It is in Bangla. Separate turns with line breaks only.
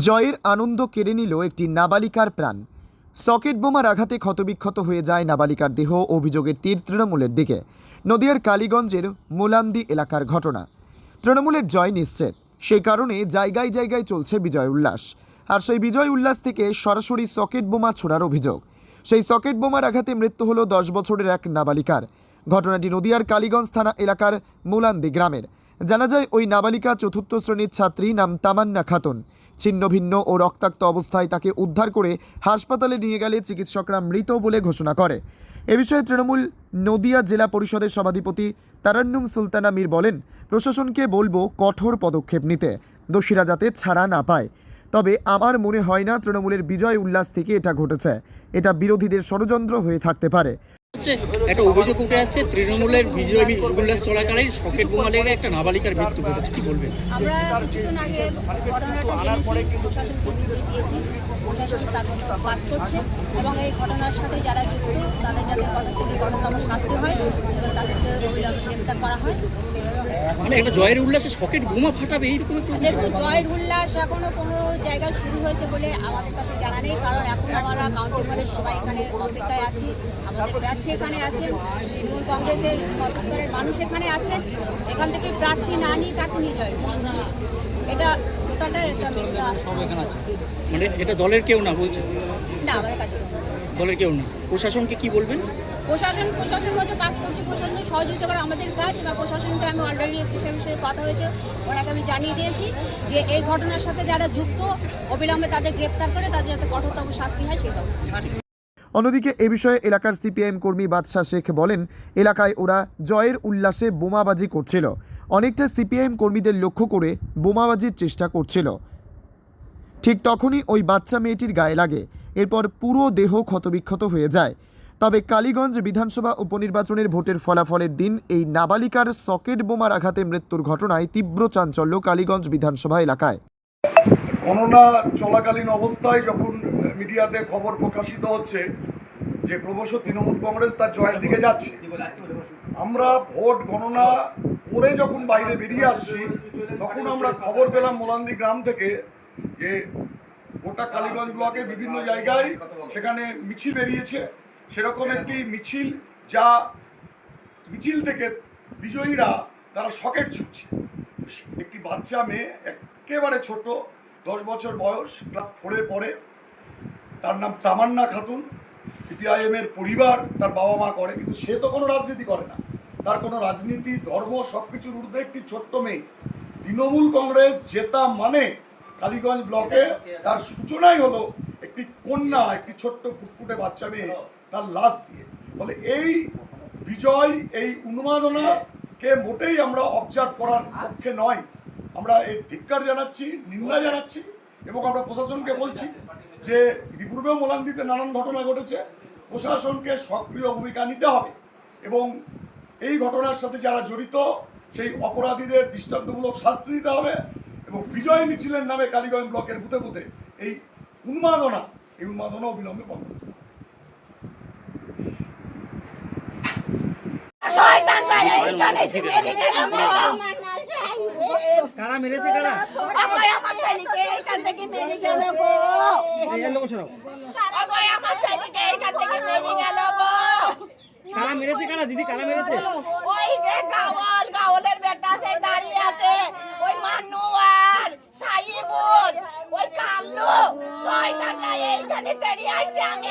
জয়ের আনন্দ কেড়ে নিল একটি নাবালিকার প্রাণ। সকেট বোমার আঘাতে ক্ষতবিক্ষত হয়ে যায় নাবালিকার দেহ, অভিযোগের তীর তৃণমূলের দিকে। নদিয়ার কালীগঞ্জের মোলান্দি এলাকার ঘটনা। তৃণমূলের জয় নিশ্চিত। সেই কারণে জায়গায় জায়গায় চলছে বিজয় উল্লাস। আর সেই বিজয় উল্লাস থেকে সরাসরি সকেট বোমা ছোড়ার অভিযোগ। সেই সকেট বোমার আঘাতে মৃত্যু হলো দশ বছরের এক নাবালিকার। ঘটনাটি নদিয়ার কালীগঞ্জ থানা এলাকার মোলান্দি গ্রামের। জানা যায়, ওই নাবালিকা চতুর্থ শ্রেণির ছাত্রী নাম তামান্না খাতুন। ছিন্নভিন্ন ও রক্তাক্ত অবস্থায় তাকে উদ্ধার করে হাসপাতালে নিয়ে গেলে চিকিৎসকরা মৃত বলে ঘোষণা করে। এ বিষয়ে তৃণমূল নদিয়া জেলা পরিষদের সভাধিপতি তারান্নুম সুলতানা মীর বলেন, প্রশাসনকে বলব কঠোর পদক্ষেপ নিতে, দোষীরা যাতে ছাড়া না পায়। তবে আমার মনে হয় না তৃণমূলের বিজয় উল্লাস থেকে এটা ঘটেছে। এটা বিরোধীদের ষড়যন্ত্র হয়ে থাকতে পারে।
একটা অভিযোগ উঠে আসছে, তৃণমূলের বিজয় উল্লাস চলাকালীন সকেট বোমা লেগে একটা নাবালিকার মৃত্যু ঘটেছে। কি বলবেন?
এবং এই ঘটনার সাথে যারা যুক্ত, তাদের যাতে কঠোরতম শাস্তি হয়, এবং তাদেরকে অবিলম্বে করা হয়।
মানে একটা জয়ের উল্লাসে সকেট বোমা ফাটাবে এইরকম
দেখুন জয়ের উল্লাস এখনও কোনো জায়গায় শুরু হয়েছে বলে আমাদের কাছে জানা নেই কারণ এখন আমরা কাউন্টিং বলে সবাই এখানে অপেক্ষায় আছি আমাদের প্রার্থী এখানে আছেন তৃণমূল কংগ্রেসের সর্বস্তরের মানুষ এখানে আছেন এখান থেকে প্রার্থী না নিয়ে কাকে নিয়ে জয় এটা টোটালটা একটা
মানে এটা দলের কেউ না বলছে
না আমাদের কাছে
দলের কেউ না। প্রশাসনকে কি বলবেন?
প্রশাসন প্রশাসন হচ্ছে কাজ করছে প্রশাসনের সহযোগিতা করা আমাদের কাজ এবং প্রশাসনকে আমি অলরেডি স্পেশাল বিষয়ে কথা হয়েছে, ওনাকে আমি জানিয়ে দিয়েছি যে এই ঘটনার সাথে যারা যুক্ত, অবিলম্বে তাদের গ্রেপ্তার করে তাদের যাতে কঠোরতম শাস্তি হয় সেই ব্যবস্থা।
অন্যদিকে এ বিষয়ে এলাকার সিপিআইএম কর্মী বাদশাহ শেখ বলেন, এলাকায় ওরা জয়ের উল্লাসে বোমাবাজি করছিল। অনেকটা সিপিআইএম কর্মীদের লক্ষ্য করে বোমাবাজির চেষ্টা করছিল। ঠিক তখনই ওই বাচ্চা মেয়েটির গায়ে লাগে। এরপর পুরো দেহ ক্ষতবিক্ষত হয়ে যায়। তবে কালীগঞ্জ বিধানসভা উপনির্বাচনের ভোটের ফলাফলের দিন এই নাবালিকার সকেট বোমার আঘাতে মৃত্যুর ঘটনায় তীব্র চাঞ্চল্য কালীগঞ্জ বিধানসভা এলাকায়।
গণনা চলাকালীন অবস্থায় যখন মিডিয়াতে খবর প্রকাশিত হচ্ছে যে ক্রমশ তৃণমূল কংগ্রেস তার জয়ের দিকে যাচ্ছে, আমরা ভোট গণনা করে যখন বাইরে বেরিয়ে আসছি, তখন আমরা খবর পেলাম মোলান্দি গ্রাম থেকে যে গোটা কালীগঞ্জ ব্লকে বিভিন্ন জায়গায় সেখানে মিছিল বেরিয়েছে। সেরকম একটি মিছিল যা মিছিল থেকে বিজয়ীরা তারা সকেট ছুটছে। একটি বাচ্চা মেয়ে একেবারে ছোট দশ বছর বয়স ক্লাস ফোরে পড়ে। তার নাম তামান্না খাতুন। সিপিআইএমের পরিবার তার বাবা মা করে কিন্তু সে তো কোনো রাজনীতি করে না। তার কোনো রাজনীতি ধর্ম সব কিছুর ঊর্ধ্বে একটি ছোট্ট মেয়ে। তৃণমূল কংগ্রেস জেতা মানে কালীগঞ্জ ব্লকে তার সূচনাই হলো একটি কন্যা একটি ছোট্ট ফুটফুটে বাচ্চা মেয়ে। তার লাশ দিয়ে। ফলে এই বিজয়, এই উন্মাদনাকে মোটেই আমরা অবজার্ভ করার পক্ষে নয়। আমরা এর ধিক্কার জানাচ্ছি, নিন্দা জানাচ্ছি এবং আমরা প্রশাসনকে বলছি যে ইতিপূর্বেও মোলান্দিতে নানান ঘটনা ঘটেছে, প্রশাসনকে সক্রিয় ভূমিকা নিতে হবে এবং এই ঘটনার সাথে যারা জড়িত, সেই অপরাধীদের দৃষ্টান্তমূলক শাস্তি দিতে হবে এবং বিজয় মিছিলের নামে কালীগঞ্জ ব্লকের বুথে বুথে এই উন্মাদনা এই উন্মাদনা অবিলম্বে বন্ধ করতে হবে
শয়তান ভাই এইখানে এসে মেরে গেল
কারা মেরেছে কারা কারা মেরেছে কারা দিদি কারা মেরেছে
বেটা সেই দাঁড়িয়ে আছে ওই মানুয়ার সাইবুল ওই কাল্লু শয়তান ভাই এইখানে তেড়ে আসছে, আমি